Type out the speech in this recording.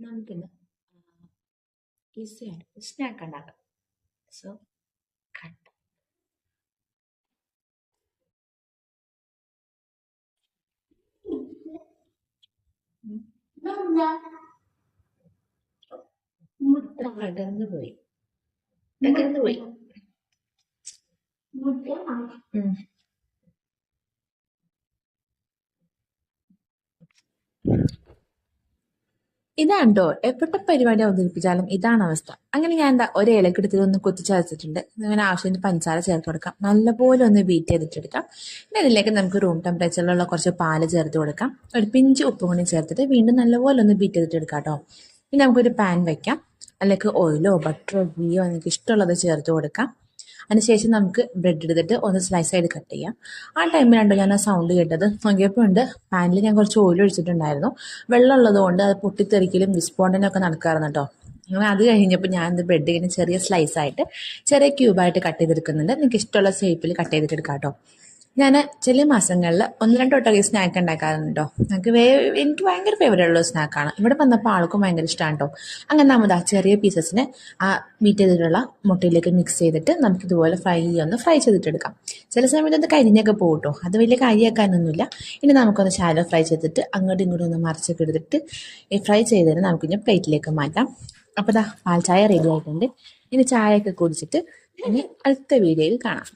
നമുക്കിന്ന് ഈസി ആയിട്ട് സ്നാക്ക് ഉണ്ടാക്കാം. So cut. മുട്ട പോയി. അടർന്നു പോയി. ഇതാണ് എപ്പോഴത്തെ പരിപാടി അവതരിപ്പിച്ചാലും ഇതാണ് അവസ്ഥ. അങ്ങനെ ഞാൻ എന്താ ഒരു ഇലക്കെടുത്തിൽ ഒന്ന് കുത്തിച്ചതച്ചിട്ടുണ്ട് അങ്ങനെ ആവശ്യത്തിന് പഞ്ചസാര ചേർത്ത് കൊടുക്കാം. നല്ലപോലെ ഒന്ന് ബീറ്റ് ചെയ്തിട്ട് എടുക്കാം പിന്നെ അതിലേക്ക് നമുക്ക് റൂം ടെമ്പറേച്ചറിലുള്ള കുറച്ച് പാൽ ചേർത്ത് കൊടുക്കാം. ഒരു പിഞ്ച് ഉപ്പും കൂടി ചേർത്തിട്ട് വീണ്ടും നല്ലപോലെ ഒന്ന് ബീറ്റ് ചെയ്തിട്ട് ചെയ്തിട്ടെടുക്കാം കേട്ടോ. പിന്നെ നമുക്കൊരു പാൻ വെക്കാം. അല്ലെങ്കിൽ ഓയിലോ ബട്ടറോ ഗീയോ നിങ്ങൾക്ക് ഇഷ്ടമുള്ളത് ചേർത്ത് കൊടുക്കാം. അതിനുശേഷം നമുക്ക് ബ്രെഡ് എടുത്തിട്ട് ഒന്ന് സ്ലൈസ് ആയിട്ട് കട്ട് ചെയ്യാം. ആ ടൈമിലാണ്ടോ ഞാൻ ആ സൗണ്ട് കേട്ടത്. നോക്കിയപ്പോൾ ഉണ്ട്. പാനിൽ ഞാൻ കുറച്ച് ഓയിൽ ഒഴിച്ചിട്ടുണ്ടായിരുന്നു. വെള്ളം ഉള്ളതുകൊണ്ട് അത് പൊട്ടിത്തെറിക്കലും വിസ്പോണ്ടനും ഒക്കെ നടക്കാറുണ്ട് കേട്ടോ അങ്ങനെ അത് കഴിഞ്ഞപ്പോൾ ഞാൻ ഇത് ബ്രെഡ് ഇങ്ങനെ ചെറിയ സ്ലൈസ് ആയിട്ട് ചെറിയ ക്യൂബായിട്ട് കട്ട് ചെയ്തെടുക്കുന്നുണ്ട്. നിങ്ങൾക്ക് ഇഷ്ടമുള്ള ഷേപ്പിൽ കട്ട് ചെയ്തിട്ട് എടുക്കാം കേട്ടോ ഞാൻ ചില മാസങ്ങളിൽ ഒന്ന് രണ്ട് വട്ടമൊക്കെ സ്നാക്ക് ഉണ്ടാക്കാറുണ്ട് എനിക്ക് വേ എനിക്ക് ഭയങ്കര ഫേവറേറ്റ് ഉള്ള സ്നാക്കാണ് ഇവിടെ വന്നപ്പോൾ ആൾക്കും ഭയങ്കര ഇഷ്ടമാണ് കേട്ടോ അങ്ങനെ നമ്മൾ ആ ചെറിയ പീസസിനെ ആ മീറ്റ് ചെയ്തിട്ടുള്ള മുട്ടയിലേക്ക് മിക്സ് ചെയ്തിട്ട് നമുക്ക് ഇതുപോലെ ഫ്രൈ ഒന്ന് ഫ്രൈ ചെയ്തിട്ടെടുക്കാം ചില സമയത്ത് അത് കരിഞ്ഞൊക്കെ പോകും അത് വലിയ കരിയാക്കാനൊന്നുമില്ല. ഇനി നമുക്കൊന്ന് ശാലോ ഫ്രൈ ചെയ്തിട്ട് അങ്ങോട്ടും ഇങ്ങോട്ടും ഒന്ന് മറിച്ചൊക്കെ എടുത്തിട്ട് ഫ്രൈ ചെയ്തതിന് നമുക്കിനി പ്ലേറ്റിലേക്ക് മാറ്റാം. അപ്പോൾ ദാ പാൽ ചായ റെഡി ആയിട്ടുണ്ട്. ഇനി ചായയൊക്കെ കുടിച്ചിട്ട് ഇനി അടുത്ത വീഡിയോയിൽ കാണാം.